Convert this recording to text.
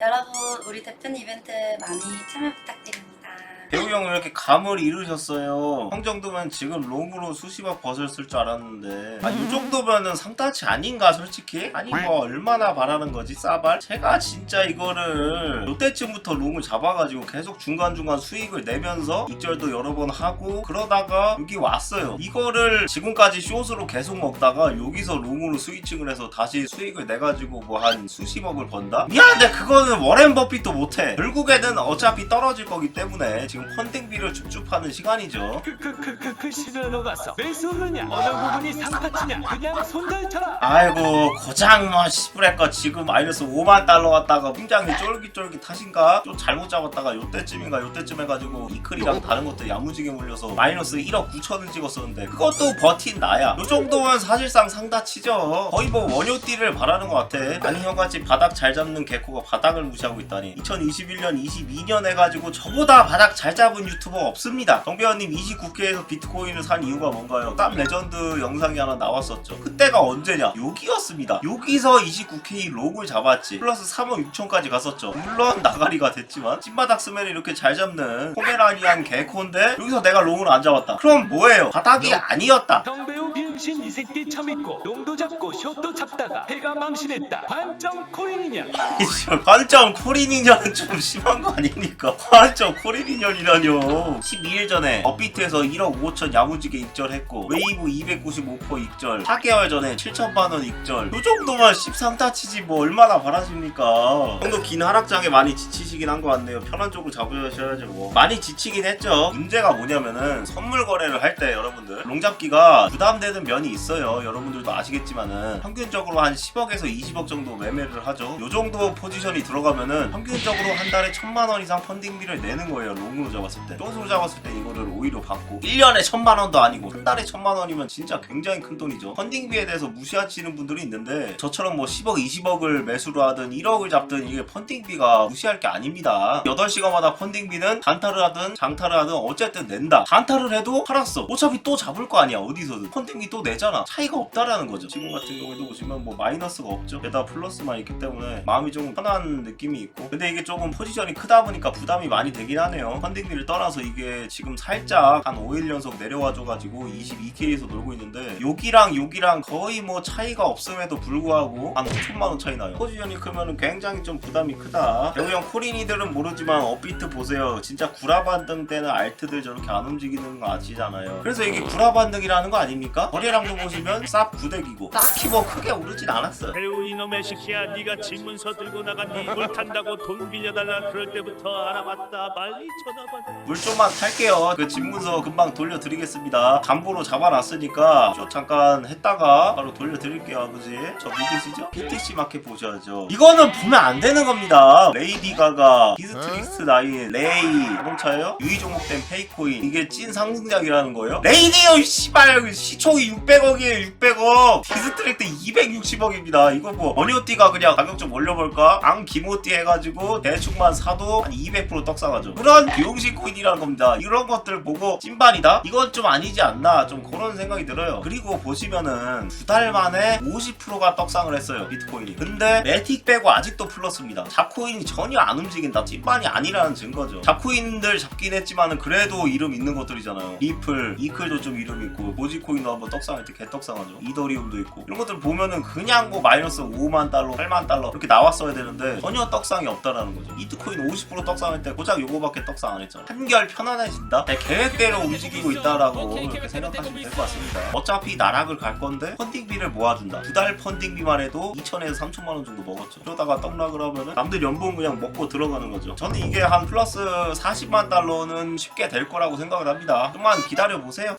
여러분 우리 대표님 이벤트 많이 참여 부탁드립니다. 배우 형 왜 이렇게 감을 잃으셨어요? 형 정도면 지금 롱으로 수십억 쓸줄 알았는데 아, 이 정도면은 상단치 아닌가 솔직히? 아니 뭐 얼마나 바라는 거지 싸발? 제가 진짜 이거를 요때쯤부터 롱을 잡아가지고 계속 중간중간 수익을 내면서 익절도 여러 번 하고 그러다가 여기 왔어요 이거를 지금까지 숏으로 계속 먹다가 여기서 롱으로 스위칭을 해서 다시 수익을 내가지고 뭐 한 수십억을 번다? 미안한데 그거는 워렌 버핏도 못해 결국에는 어차피 떨어질 거기 때문에 지금 펀딩비를 줍줍하는 시간이죠. 크크크크 그 시를 녹아서 왜 쏘느냐? 어느 부분이 상타치냐? 그냥 손들 쳐라. 아이고 고장 뭐 시부레꺼. 지금 마이너스 5만 달러 갔다가 굉장히 쫄깃쫄깃 하신가? 좀 잘못 잡았다가 요때쯤인가? 요때쯤 해가지고 이클이랑 다른 것들 야무지게 물려서 마이너스 1억 9천을 찍었었는데 그것도 버틴 나야. 요 정도면 사실상 상다치죠. 거의 뭐 원효띠를 바라는 것 같아. 아니 형같이 바닥 잘 잡는 개코가 바닥을 무시하고 있다니. 2021년 22년 해가지고 저보다 바닥 잘 잡은 유튜버 없습니다. 정배현님 29K에서 비트코인을 산 이유가 뭔가요? 땀 레전드 영상이 하나 나왔었죠. 그때가 언제냐? 여기였습니다. 여기서 29K 록을 잡았지. 플러스 3억 6천까지 갔었죠. 물론 나가리가 됐지만 찐바닥 쓰면 이렇게 잘 잡는 포메라니안 개코인데 여기서 내가 롱을 안 잡았다. 그럼 뭐예요? 바닥이 아니었다 병신 이 새끼 처먹고 롱도 잡고 숏도 잡다가 해가 망신했다. 반점 코인이냐? 이씨, 관점 코리니년은 좀 심한 거 아닙니까? 관점 코리니년이라뇨. 12일 전에 업비트에서 1억 5천 야무지게 익절했고 웨이브 295% 익절 4개월 전에 7천만원 익절. 요 정도만 13타 치지 뭐 얼마나 바라십니까? 형도 긴 하락장에 많이 지치시긴 한 것 같네요. 편한 쪽으로 잡으셔야죠 뭐. 많이 지치긴 했죠. 문제가 뭐냐면은 선물 거래를 할 때 여러분들 롱잡기가 부담되는 면이 있어요. 여러분들도 아시겠지만은 평균적으로 한 10억에서 20억 정도 매매를 하죠. 요 정도 포지션이 들어가면은 평균적으로 한 달에 천만 원 이상 펀딩비를 내는 거예요 롱으로 잡았을 때. 숏으로 잡았을 때 이거를 오히려 받고 1년에 천만 원도 아니고 한 달에 천만 원이면 진짜 굉장히 큰 돈이죠. 펀딩비에 대해서 무시하시는 분들이 있는데 저처럼 뭐 10억 20억을 매수를 하든 1억을 잡든 이게 펀딩비가 무시할 게 아닙니다. 8시간마다 펀딩비는 단타를 하든 장타를 하든 어쨌든 낸다. 단타를 해도 팔았어. 어차피 또 잡을 거 아니야 어디서든. 펀딩비 또 내잖아. 차이가 없다라는 거죠. 지금 같은 경우에도 보시면 뭐 마이너스가 없죠. 게다가 플러스만 있기 때문에 마음이 좀 편한 느낌이 있고. 근데 이게 조금 포지션이 크다 보니까 부담이 많이 되긴 하네요. 펀딩비를 떠나서 이게 지금 살짝 한 5일 연속 내려와줘가지고 22K에서 놀고 있는데 여기랑 여기랑 거의 뭐 차이가 없음에도 불구하고 한 5천만원 차이 나요. 포지션이 크면 굉장히 좀 부담이 크다. 배우형 코린이들은 모르지만 업비트 보세요. 진짜 구라반등 때는 알트들 저렇게 안 움직이는 거 아시잖아요. 그래서 이게 구라반등이라는 거 아닙니까? 거 래량도 보시면 쌉 9덱이고 딱히 뭐 크게 오르진 않았어요 배우 이놈의 새끼야 네가 집문서 들고 나갔니 물 탄다고 돈 빌려달라 그럴 때부터 알아봤다 빨리 전화 받아 물 좀만 탈게요. 그 집문서 금방 돌려드리겠습니다. 담보로 잡아놨으니까 좀 잠깐 했다가 바로 돌려드릴게요, 아버지. 저 믿으시죠? PTC 마켓 보셔야죠. 이거는 보면 안 되는 겁니다. 레이디 가가, 비스트릭스 나인, 레이, 자동차예요? 유의 종목된 페이코인. 이게 찐 상승작이라는 거예요? 레이디요, 씨발! 시총이 600억이에요, 600억! 비스트릭스 260억입니다. 이거 뭐, 머니오띠가 그냥 가격 좀 올려볼까? 앙 기모띠 해가지고 대충만 사도 한 200% 떡상하죠. 그런 비용식 코인이라는 겁니다. 이런 것들 보고 찐반이다? 이건 좀 아니지 않나? 좀 그런 생각이 들어요. 그리고 보시면은 두 달 만에 50%가 떡상을 했어요. 비트코인이. 근데 매틱 빼고 아직도 플러스입니다. 잡코인이 전혀 안 움직인다. 찐반이 아니라는 증거죠. 잡코인들 잡긴 했지만은 그래도 이름 있는 것들이잖아요. 리플, 이클도 좀 이름 있고, 모지코인도 한번 떡 상할 때 개떡상하죠. 이더리움도 있고. 이런 것들 보면은 그냥 뭐 마이너스 5만 달러, 8만 달러 이렇게 나왔어야 되는데 전혀 떡상이 없다라는 거죠. 이트코인 50% 떡상할 때 고작 요거밖에 떡상 안 했잖아. 한결 편안해진다? 내 계획대로 움직이고 있다라고 이렇게 생각하시면 될 것 같습니다. 어차피 나락을 갈 건데 펀딩비를 모아준다. 두 달 펀딩비만 해도 2천에서 3천만 원 정도 먹었죠. 그러다가 떡락을 하면은 남들 연봉 그냥 먹고 들어가는 거죠. 저는 이게 한 플러스 40만 달러는 쉽게 될 거라고 생각을 합니다. 좀만 기다려 보세요.